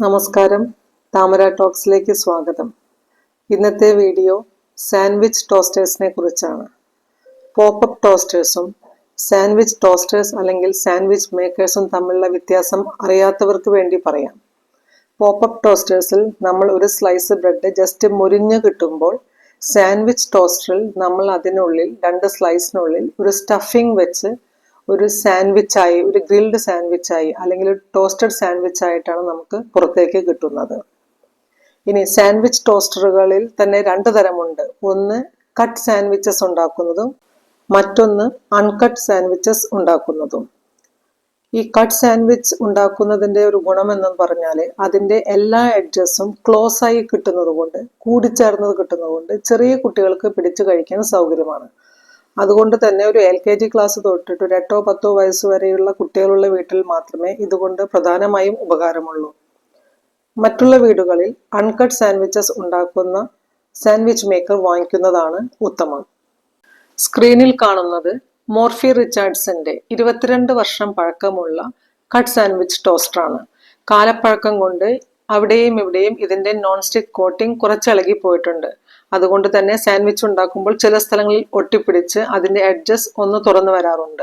നമസ്കാരം. താമര ടോക്സിലേക്ക് സ്വാഗതം. ഇന്നത്തെ വീഡിയോ സാൻഡ്വിച്ച് ടോസ്റ്റേഴ്സിനെ കുറിച്ചാണ്. പോപ്പപ്പ് ടോസ്റ്റേഴ്സും സാൻഡ്വിച്ച് ടോസ്റ്റേഴ്സ് അല്ലെങ്കിൽ സാൻഡ്വിച്ച് മേക്കേഴ്സും തമ്മിലുള്ള വ്യത്യാസം അറിയാത്തവർക്ക് വേണ്ടി പറയാം. പോപ്പപ്പ് ടോസ്റ്റേഴ്സിൽ നമ്മൾ ഒരു സ്ലൈസ് ബ്രെഡ് ജസ്റ്റ് മുരിഞ്ഞ് കിട്ടുമ്പോൾ സാൻഡ്വിച്ച് ടോസ്റ്ററിൽ നമ്മൾ അതിനുള്ളിൽ രണ്ട് സ്ലൈസിനുള്ളിൽ ഒരു സ്റ്റഫിംഗ് വെച്ച് ഒരു സാൻഡ്വിച്ച് ആയി ഒരു ഗ്രിൽഡ് സാൻഡ്വിച്ച് ആയി അല്ലെങ്കിൽ ഒരു ടോസ്റ്റഡ് സാൻഡ്വിച്ച് ആയിട്ടാണ് നമുക്ക് പുറത്തേക്ക് കിട്ടുന്നത്. ഇനി സാൻഡ്വിച്ച് ടോസ്റ്ററുകളിൽ തന്നെ രണ്ട് തരമുണ്ട്. ഒന്ന് കട്ട് സാൻഡ്വിച്ചസ് ഉണ്ടാക്കുന്നതും മറ്റൊന്ന് അൺകട്ട് സാൻഡ്വിച്ചസ് ഉണ്ടാക്കുന്നതും. ഈ കട്ട് സാൻഡ്വിച്ച് ഉണ്ടാക്കുന്നതിന്റെ ഒരു ഗുണമെന്നു പറഞ്ഞാൽ അതിന്റെ എല്ലാ എഡ്ജസും ക്ലോസ് ആയി കിട്ടുന്നത് കൊണ്ട് കൂടിച്ചേർന്നത് കിട്ടുന്നത് കൊണ്ട് ചെറിയ കുട്ടികൾക്ക് പിടിച്ചു കഴിക്കാൻ സൗകര്യമാണ്. അതുകൊണ്ട് തന്നെ ഒരു എൽ കെ ജി ക്ലാസ് തൊട്ടിട്ട് ഒരു എട്ടോ പത്തോ വയസ്സ് വരെയുള്ള കുട്ടികളുള്ള വീട്ടിൽ മാത്രമേ ഇതുകൊണ്ട് പ്രധാനമായും ഉപകാരമുള്ളൂ. മറ്റുള്ള വീടുകളിൽ അൺകട്ട് സാൻഡ്വിച്ചസ് ഉണ്ടാക്കുന്ന സാൻഡ്വിച്ച് മേക്കർ വാങ്ങിക്കുന്നതാണ് ഉത്തമം. സ്ക്രീനിൽ കാണുന്നത് മോർഫി റിച്ചാർഡ്സിന്റെ ഇരുപത്തിരണ്ട് വർഷം പഴക്കമുള്ള കട്ട് സാൻഡ്വിച്ച് ടോസ്റ്ററാണ് കാലപ്പഴക്കം കൊണ്ട് അവിടെയും ഇവിടെയും ഇതിന്റെ നോൺ സ്റ്റിക് കോട്ടിംഗ് കുറച്ചിളകി പോയിട്ടുണ്ട് അതുകൊണ്ട് തന്നെ സാൻഡ്വിച്ച് ഉണ്ടാക്കുമ്പോൾ ചില സ്ഥലങ്ങളിൽ ഒട്ടിപ്പിടിച്ച് അതിന്റെ എഡ്ജസ് ഒന്ന് തുറന്നു വരാറുണ്ട്.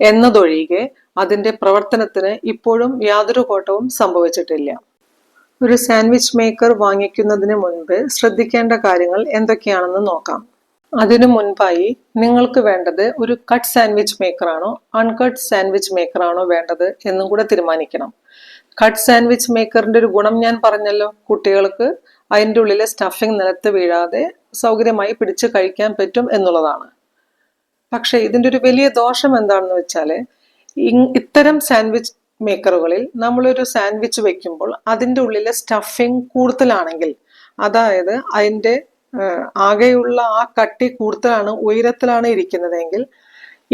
എന്നതൊഴികെ അതിന്റെ പ്രവർത്തനത്തിന് ഇപ്പോഴും യാതൊരു കോട്ടവും സംഭവിച്ചിട്ടില്ല. ഒരു സാൻഡ്വിച്ച് മേക്കർ വാങ്ങിക്കുന്നതിന് മുൻപ് ശ്രദ്ധിക്കേണ്ട കാര്യങ്ങൾ എന്തൊക്കെയാണെന്ന് നോക്കാം. അതിനു മുൻപായി നിങ്ങൾക്ക് വേണ്ടത് ഒരു കട്ട് സാൻഡ്വിച്ച് മേക്കറാണോ അൺകട്ട് സാൻഡ്വിച്ച് മേക്കറാണോ വേണ്ടത് എന്നും കൂടെ തീരുമാനിക്കണം. കട്ട് സാൻഡ്വിച്ച് മേക്കറിന്റെ ഒരു ഗുണം ഞാൻ പറഞ്ഞല്ലോ കുട്ടികൾക്ക്. അതിന്റെ ഉള്ളിലെ സ്റ്റഫിംഗ് നിലത്ത് വീഴാതെ സൗകര്യമായി പിടിച്ച് കഴിക്കാൻ പറ്റും എന്നുള്ളതാണ്. പക്ഷേ ഇതിന്റെ ഒരു വലിയ ദോഷം എന്താണെന്ന് വെച്ചാൽ ഇത്തരം സാൻഡ്വിച്ച് മേക്കറുകളിൽ നമ്മളൊരു സാൻഡ്വിച്ച് വെക്കുമ്പോൾ അതിന്റെ ഉള്ളിലെ സ്റ്റഫിംഗ് കൂടുതലാണെങ്കിൽ അതായത് അതിന്റെ ആകെയുള്ള ആ കട്ടി കൂടുതലാണ് ഉയരത്തിലാണ് ഇരിക്കുന്നതെങ്കിൽ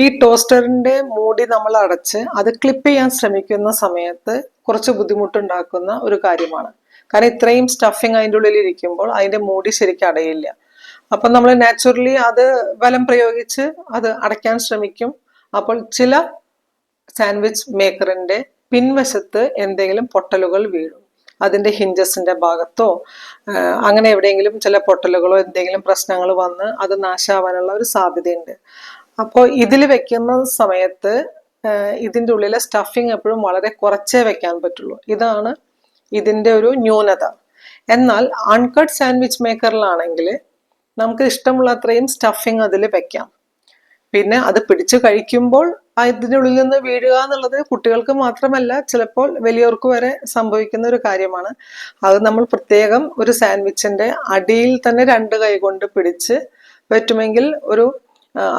ഈ ടോസ്റ്ററിന്റെ മൂടി നമ്മൾ അടച്ച് അത് ക്ലിപ്പ് ചെയ്യാൻ ശ്രമിക്കുന്ന സമയത്ത് കുറച്ച് ബുദ്ധിമുട്ടുണ്ടാക്കുന്ന ഒരു കാര്യമാണ്. കാരണം ഇത്രയും സ്റ്റഫിങ് അതിന്റെ ഉള്ളിൽ ഇരിക്കുമ്പോൾ അതിന്റെ മൂടി ശരിക്കും അടയില്ല. അപ്പം നമ്മൾ നാച്ചുറലി അത് ബലം പ്രയോഗിച്ച് അത് അടയ്ക്കാൻ ശ്രമിക്കും. അപ്പോൾ ചില സാൻഡ്വിച്ച് മേക്കറിന്റെ പിൻവശത്ത് എന്തെങ്കിലും പൊട്ടലുകൾ വീഴും. അതിന്റെ ഹിഞ്ചസിന്റെ ഭാഗത്തോ അങ്ങനെ എവിടെയെങ്കിലും ചില പൊട്ടലുകളോ എന്തെങ്കിലും പ്രശ്നങ്ങൾ വന്ന് അത് നാശാവാനുള്ള ഒരു സാധ്യതയുണ്ട്. അപ്പോൾ ഇതിൽ വെക്കുന്ന സമയത്ത് ഇതിന്റെ ഉള്ളിലെ സ്റ്റഫിങ് എപ്പോഴും വളരെ കുറച്ചേ വെക്കാൻ പറ്റുള്ളൂ. ഇതാണ് ഇതിന്റെ ഒരു ന്യൂനത. എന്നാൽ അൺകട്ട് സാൻഡ്വിച്ച് മേക്കറിലാണെങ്കിൽ നമുക്ക് ഇഷ്ടമുള്ള അത്രയും സ്റ്റഫിങ് അതിൽ വെക്കാം. പിന്നെ അത് പിടിച്ച് കഴിക്കുമ്പോൾ അതിനുള്ളിൽ നിന്ന് വീഴുക എന്നുള്ളത് കുട്ടികൾക്ക് മാത്രമല്ല ചിലപ്പോൾ വലിയവർക്ക് വരെ സംഭവിക്കുന്ന ഒരു കാര്യമാണ്. അത് നമ്മൾ പ്രത്യേകം ഒരു സാൻഡ്വിച്ചിന്റെ അടിയിൽ തന്നെ രണ്ട് കൈ കൊണ്ട് പിടിച്ച് പറ്റുമെങ്കിൽ ഒരു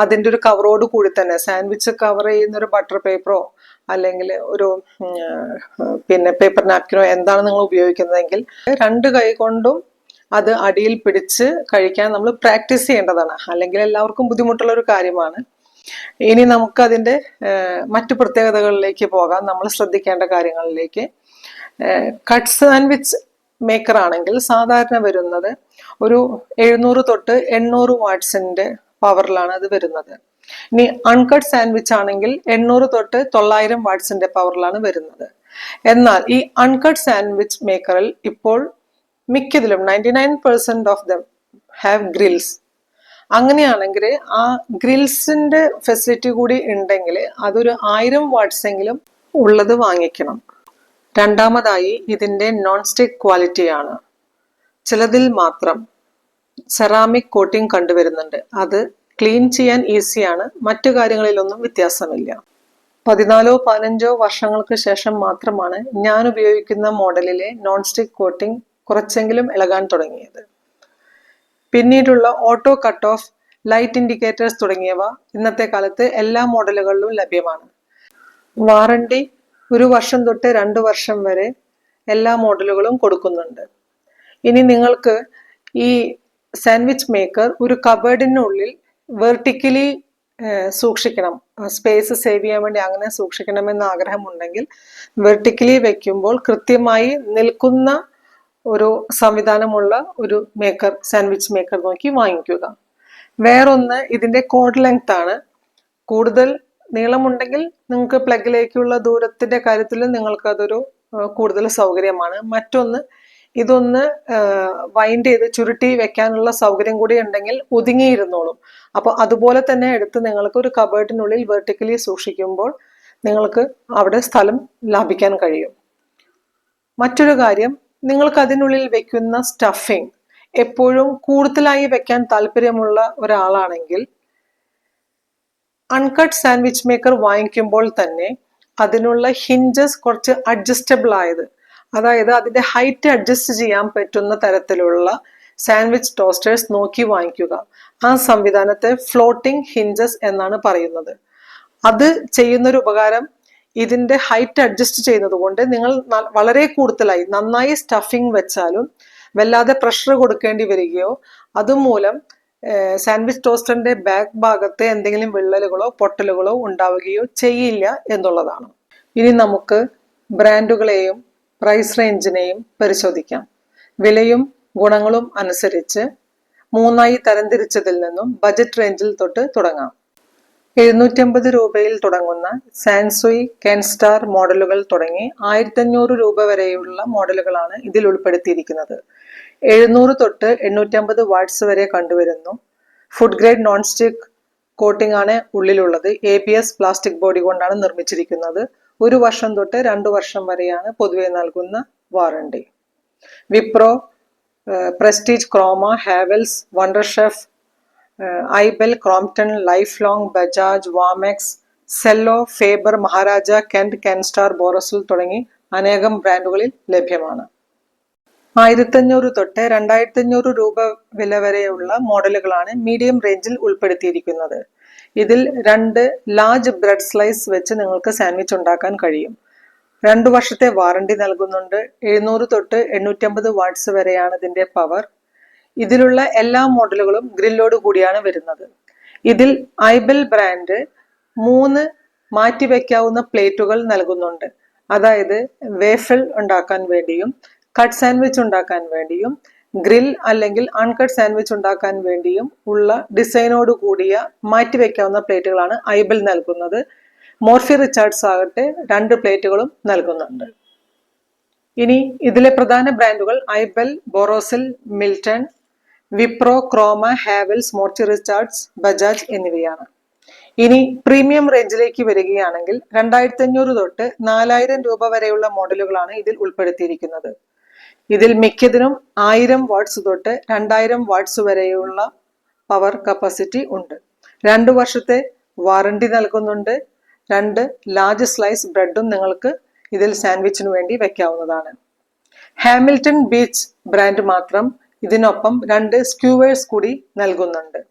അതിന്റെ ഒരു കവറോട് കൂടി തന്നെ സാൻഡ്വിച്ച് കവർ ചെയ്യുന്ന ഒരു ബട്ടർ പേപ്പറോ അല്ലെങ്കിൽ ഒരു പിന്നെ പേപ്പർ നാപ്കിനോ എന്താണ് നിങ്ങൾ ഉപയോഗിക്കുന്നതെങ്കിൽ രണ്ട് കൈ കൊണ്ടും അത് അടിയിൽ പിടിച്ച് കഴിക്കാൻ നമ്മൾ പ്രാക്ടീസ് ചെയ്യേണ്ടതാണ്. അല്ലെങ്കിൽ എല്ലാവർക്കും ബുദ്ധിമുട്ടുള്ള ഒരു കാര്യമാണ്. ഇനി നമുക്ക് അതിന്റെ മറ്റു പ്രത്യേകതകളിലേക്ക് പോകാം. നമ്മൾ ശ്രദ്ധിക്കേണ്ട കാര്യങ്ങളിലേക്ക്. കട്ട് സാൻഡ്വിച്ച് മേക്കർ ആണെങ്കിൽ സാധാരണ വരുന്നത് ഒരു എഴുന്നൂറ് തൊട്ട് എണ്ണൂറ് വാട്ട്സിന്റെ പവറിലാണ് അത് വരുന്നത്. ഇനി അൺകട്ട് സാൻഡ്വിച്ച് ആണെങ്കിൽ എണ്ണൂറ് തൊട്ട് തൊള്ളായിരം വാട്ട്സിന്റെ പവറിലാണ് വരുന്നത്. എന്നാൽ ഈ അൺകട്ട് സാൻഡ്വിച്ച് മേക്കറിൽ ഇപ്പോൾ മിക്കതിലും ninety nine percent of them have grills അങ്ങനെയാണെങ്കിൽ ആ ഗ്രിൽസിന്റെ ഫെസിലിറ്റി കൂടി ഉണ്ടെങ്കിൽ അതൊരു ആയിരം വാട്ട്സ് എങ്കിലും ഉള്ളത് വാങ്ങിക്കണം. രണ്ടാമതായി ഇതിന്റെ നോൺ സ്റ്റിക് ക്വാളിറ്റിയാണ് ചിലതിൽ മാത്രം സെറാമിക് കോട്ടിംഗ് കണ്ടുവരുന്നുണ്ട്. അത് ക്ലീൻ ചെയ്യാൻ ഈസിയാണ്. മറ്റു കാര്യങ്ങളിലൊന്നും വ്യത്യാസമില്ല. പതിനാലോ പതിനഞ്ചോ വർഷങ്ങൾക്ക് ശേഷം മാത്രമാണ് ഞാൻ ഉപയോഗിക്കുന്ന മോഡലിലെ നോൺ സ്റ്റിക് കോട്ടിംഗ് കുറച്ചെങ്കിലും ഇളകാൻ തുടങ്ങിയത്. പിന്നീടുള്ള auto cut off light indicators തുടങ്ങിയവ ഇന്നത്തെ കാലത്ത് എല്ലാ മോഡലുകളിലും ലഭ്യമാണ്. വാറണ്ടി ഒരു വർഷം തൊട്ട് രണ്ട് വർഷം വരെ എല്ലാ മോഡലുകളും കൊടുക്കുന്നുണ്ട്. ഇനി നിങ്ങൾക്ക് ഈ സാൻഡ്വിച്ച് മേക്കർ ഒരു കബേർഡിനുള്ളിൽ വെർട്ടിക്കലി സൂക്ഷിക്കണം. സ്പേസ് സേവ് ചെയ്യാൻ വേണ്ടി അങ്ങനെ സൂക്ഷിക്കണമെന്ന് ആഗ്രഹമുണ്ടെങ്കിൽ വെർട്ടിക്കലി വെക്കുമ്പോൾ കൃത്യമായി നിൽക്കുന്ന ഒരു സംവിധാനമുള്ള ഒരു മേക്കർ സാൻഡ്വിച്ച് മേക്കർ നോക്കി വാങ്ങിക്കുക. വേറൊന്ന് ഇതിന്റെ കോഡ് ലെങ്ത് ആണ്. കൂടുതൽ നീളമുണ്ടെങ്കിൽ നിങ്ങൾക്ക് പ്ലഗിലേക്കുള്ള ദൂരത്തിന്റെ കാര്യത്തിൽ നിങ്ങൾക്ക് അതൊരു കൂടുതൽ സൗകര്യമാണ്. മറ്റൊന്ന് ഇതൊന്ന് വൈൻഡ് ചെയ്ത് ചുരുട്ടി വെക്കാനുള്ള സൗകര്യം കൂടി ഉണ്ടെങ്കിൽ ഒതുങ്ങിയിരുന്നോളും. അപ്പോൾ അതുപോലെ തന്നെ എടുത്ത് നിങ്ങൾക്ക് ഒരു കബേർട്ടിനുള്ളിൽ വെർട്ടിക്കലി സൂക്ഷിക്കുമ്പോൾ നിങ്ങൾക്ക് അവിടെ സ്ഥലം ലാഭിക്കാൻ കഴിയും. മറ്റൊരു കാര്യം നിങ്ങൾക്ക് അതിനുള്ളിൽ വെക്കുന്ന സ്റ്റഫിങ് എപ്പോഴും കൂടുതലായി വെക്കാൻ താല്പര്യമുള്ള ഒരാളാണെങ്കിൽ അൺകട്ട് സാൻഡ്വിച്ച് മേക്കർ വാങ്ങിക്കുമ്പോൾ തന്നെ അതിനുള്ള ഹിഞ്ചസ് കുറച്ച് അഡ്ജസ്റ്റബിൾ ആയത് അതായത് അതിന്റെ ഹൈറ്റ് അഡ്ജസ്റ്റ് ചെയ്യാൻ പറ്റുന്ന തരത്തിലുള്ള സാൻഡ്വിച്ച് ടോസ്റ്റേഴ്സ് നോക്കി വാങ്ങിക്കുക. ആ സംവിധാനത്തെ ഫ്ലോട്ടിംഗ് ഹിഞ്ചസ് എന്നാണ് പറയുന്നത്. അത് ചെയ്യുന്നൊരു ഉപകാരം ഇതിന്റെ ഹൈറ്റ് അഡ്ജസ്റ്റ് ചെയ്യുന്നത് കൊണ്ട് നിങ്ങൾ വളരെ കൂടുതലായി നന്നായി സ്റ്റഫിംഗ് വെച്ചാലും വല്ലാതെ പ്രഷർ കൊടുക്കേണ്ടി വരികയോ അതുമൂലം സാൻഡ്വിച്ച് ടോസ്റ്ററിന്റെ ബാക്ക് ഭാഗത്തെ എന്തെങ്കിലും വിള്ളലുകളോ പൊട്ടലുകളോ ഉണ്ടാവുകയോ ചെയ്യില്ല എന്നുള്ളതാണ്. ഇനി നമുക്ക് ബ്രാൻഡുകളെയും പ്രൈസ് റേഞ്ചിനെയും പരിശോധിക്കാം. വിലയും ഗുണങ്ങളും അനുസരിച്ച് മൂന്നായി തരംതിരിച്ചതിൽ നിന്നും ബജറ്റ് റേഞ്ചിൽ തൊട്ട് തുടങ്ങാം. എഴുന്നൂറ്റമ്പത് രൂപയിൽ തുടങ്ങുന്ന സാൻസുയി കെൻസ്റ്റാർ മോഡലുകൾ തുടങ്ങി ആയിരത്തഞ്ഞൂറ് രൂപ വരെയുള്ള മോഡലുകളാണ് ഇതിൽ ഉൾപ്പെടുത്തിയിരിക്കുന്നത്. എഴുന്നൂറ് തൊട്ട് എണ്ണൂറ്റമ്പത് വാട്ട്സ് വരെ കണ്ടുവരുന്നു. Food grade non stick coating ആണ് ഉള്ളിലുള്ളത്. A B S plastic body കൊണ്ടാണ് നിർമ്മിച്ചിരിക്കുന്നത്. ഒരു വർഷം തൊട്ട് രണ്ടു വർഷം വരെയാണ് പൊതുവെ നൽകുന്ന warranty Wipro Prestige Croma Havells Wonderchef iBall Crompton Lifelong Bajaj Wamex Cello Faber Maharaja Kent Kenstar Borosil തുടങ്ങി അനേകം ബ്രാൻഡുകളിൽ ലഭ്യമാണ്. ആയിരത്തഞ്ഞൂറ് തൊട്ട് രണ്ടായിരത്തി അഞ്ഞൂറ് രൂപ വില വരെയുള്ള മോഡലുകളാണ് മീഡിയം റേഞ്ചിൽ ഉൾപ്പെടുത്തിയിരിക്കുന്നത്. ഇതിൽ രണ്ട് ലാർജ് ബ്രെഡ് സ്ലൈസ് വെച്ച് നിങ്ങൾക്ക് സാൻഡ്വിച്ച് ഉണ്ടാക്കാൻ കഴിയും. രണ്ടു വർഷത്തെ വാറണ്ടി നൽകുന്നുണ്ട്. എഴുന്നൂറ് തൊട്ട് എണ്ണൂറ്റമ്പത് വാട്ട്സ് വരെയാണ് ഇതിന്റെ പവർ ഇതിലുള്ള എല്ലാ മോഡലുകളും ഗ്രില്ലോട് കൂടിയാണ് വരുന്നത്. ഇതിൽ ഐബൽ ബ്രാൻഡ് മൂന്ന് മാറ്റിവെക്കാവുന്ന പ്ലേറ്റുകൾ നൽകുന്നുണ്ട്. അതായത് വേഫൽ ഉണ്ടാക്കാൻ വേണ്ടിയും കട്ട് സാൻഡ്വിച്ച് ഉണ്ടാക്കാൻ വേണ്ടിയും ഗ്രിൽ അല്ലെങ്കിൽ അൺകട്ട് സാൻഡ്വിച്ച് ഉണ്ടാക്കാൻ വേണ്ടിയും ഉള്ള ഡിസൈനോട് കൂടിയ മാറ്റി മാറ്റിവെക്കാവുന്ന പ്ലേറ്റുകളാണ് ഐബൽ നൽകുന്നത്. മോർഫി റിച്ചാർഡ്സ് ആകട്ടെ രണ്ട് പ്ലേറ്റുകളും നൽകുന്നുണ്ട്. ഇനി ഇതിലെ പ്രധാന ബ്രാൻഡുകൾ iBall Borosil Milton Wipro Croma Havells Morphy Richards Bajaj എന്നിവയാണ്. ഇനി പ്രീമിയം റേഞ്ചിലേക്ക് വരികയാണെങ്കിൽ രണ്ടായിരത്തി അഞ്ഞൂറ് തൊട്ട് നാലായിരം രൂപ വരെയുള്ള മോഡലുകളാണ് ഇതിൽ ഉൾപ്പെടുത്തിയിരിക്കുന്നത്. ഇതിൽ മിക്കതിനും ആയിരം വാട്ട്സ് തൊട്ട് രണ്ടായിരം വാട്ട്സ് വരെയുള്ള പവർ കപ്പാസിറ്റി ഉണ്ട്. രണ്ടു വർഷത്തെ വാറണ്ടി നൽകുന്നുണ്ട്. രണ്ട് ലാർജ് സ്ലൈസ് ബ്രെഡും നിങ്ങൾക്ക് ഇതിൽ സാൻഡ്വിച്ചിന് വേണ്ടി വെക്കാവുന്നതാണ്. ഹാമിൽട്ടൺ ബീച്ച് ബ്രാൻഡ് മാത്രം ഇതിനൊപ്പം രണ്ട് സ്ക്യൂവേഴ്സ് കൂടി നൽകുന്നുണ്ട്.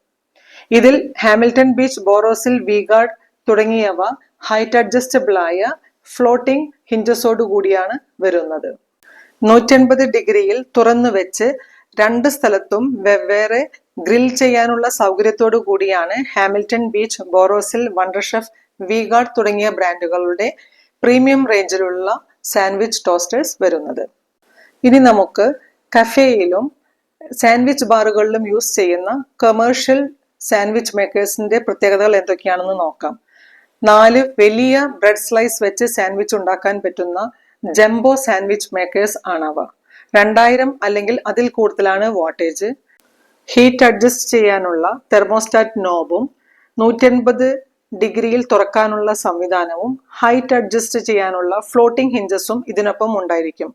ഇതിൽ ഹാമിൽട്ടൺ ബീച്ച് ബോറോസിൽ വീഗാർഡ് തുടങ്ങിയവ ഹൈറ്റ് അഡ്ജസ്റ്റബിൾ ആയ ഫ്ലോട്ടിംഗ് ഹിഞ്ചസോട് കൂടിയാണ് വരുന്നത്. നൂറ്റൻപത് ഡിഗ്രിയിൽ തുറന്നു വെച്ച് രണ്ട് സ്ഥലത്തും വെവ്വേറെ ഗ്രിൽ ചെയ്യാനുള്ള സൗകര്യത്തോടു കൂടിയാണ് Hamilton Beach Borosil Wonderchef V Guard തുടങ്ങിയ ബ്രാൻഡുകളുടെ പ്രീമിയം റേഞ്ചിലുള്ള സാൻഡ്വിച്ച് ടോസ്റ്റേഴ്സ് വരുന്നത്. ഇനി നമുക്ക് കഫേയിലും സാൻഡ്വിച്ച് ബാറുകളിലും യൂസ് ചെയ്യുന്ന കമേഴ്ഷ്യൽ സാൻഡ്വിച്ച് മേക്കേഴ്സിന്റെ പ്രത്യേകതകൾ എന്തൊക്കെയാണെന്ന് നോക്കാം. നാല് വലിയ ബ്രെഡ് സ്ലൈസ് വെച്ച് സാൻഡ്വിച്ച് ഉണ്ടാക്കാൻ പറ്റുന്ന ജംബോ സാൻഡ്വിച്ച് മേക്കേഴ്സ് ആണ് ആണവ. രണ്ടായിരം അല്ലെങ്കിൽ അതിൽ കൂടുതലാണ് വാട്ടേജ്. ഹീറ്റ് അഡ്ജസ്റ്റ് ചെയ്യാനുള്ള തെർമോസ്റ്റാറ്റ് നോബും നൂറ്റൻപത് ഡിഗ്രിയിൽ തുറക്കാനുള്ള സംവിധാനവും ഹൈറ്റ് അഡ്ജസ്റ്റ് ചെയ്യാനുള്ള ഫ്ലോട്ടിംഗ് ഹിഞ്ചസും ഇതിനൊപ്പം ഉണ്ടായിരിക്കും.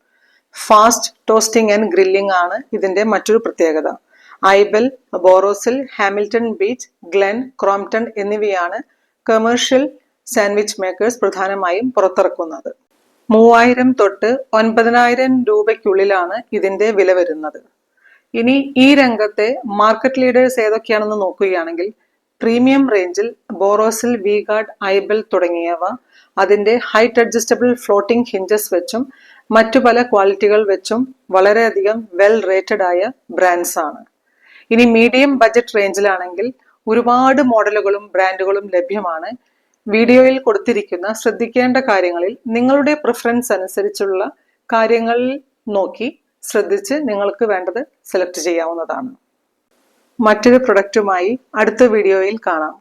ഫാസ്റ്റ് ടോസ്റ്റിംഗ് ആൻഡ് ഗ്രില്ലിംഗ് ആണ് ഇതിന്റെ മറ്റൊരു പ്രത്യേകത. IBall Borosil Hamilton Beach Glen Crompton എന്നിവയാണ് കമേഴ്ഷ്യൽ സാൻഡ്വിച്ച് മേക്കേഴ്സ് പ്രധാനമായും പുറത്തിറക്കുന്നത്. മൂവായിരം തൊട്ട് ഒൻപതിനായിരം രൂപയ്ക്കുള്ളിലാണ് ഇതിന്റെ വില വരുന്നത്. ഇനി ഈ രംഗത്തെ മാർക്കറ്റ് ലീഡേഴ്സ് ഏതൊക്കെയാണെന്ന് നോക്കുകയാണെങ്കിൽ പ്രീമിയം റേഞ്ചിൽ ബോറോസിൽ വിഗാർഡ് ഐബൽ തുടങ്ങിയവ അതിന്റെ ഹൈറ്റ് അഡ്ജസ്റ്റബിൾ ഫ്ലോട്ടിംഗ് ഹിഞ്ചസ് വെച്ചും മറ്റു പല ക്വാളിറ്റികൾ വെച്ചും വളരെയധികം വെൽ റേറ്റഡ് ആയ ബ്രാൻഡ്സ് ആണ്. ഇനി മീഡിയം ബജറ്റ് റേഞ്ചിലാണെങ്കിൽ ഒരുപാട് മോഡലുകളും ബ്രാൻഡുകളും ലഭ്യമാണ്. വീഡിയോയിൽ കൊടുത്തിരിക്കുന്ന ശ്രദ്ധിക്കേണ്ട കാര്യങ്ങളിൽ നിങ്ങളുടെ പ്രിഫറൻസ് അനുസരിച്ചുള്ള കാര്യങ്ങളിൽ നോക്കി ശ്രദ്ധിച്ച് നിങ്ങൾക്ക് വേണ്ടത് സെലക്ട് ചെയ്യാവുന്നതാണ്. മറ്റൊരു പ്രൊഡക്റ്റുമായി അടുത്ത വീഡിയോയിൽ കാണാം.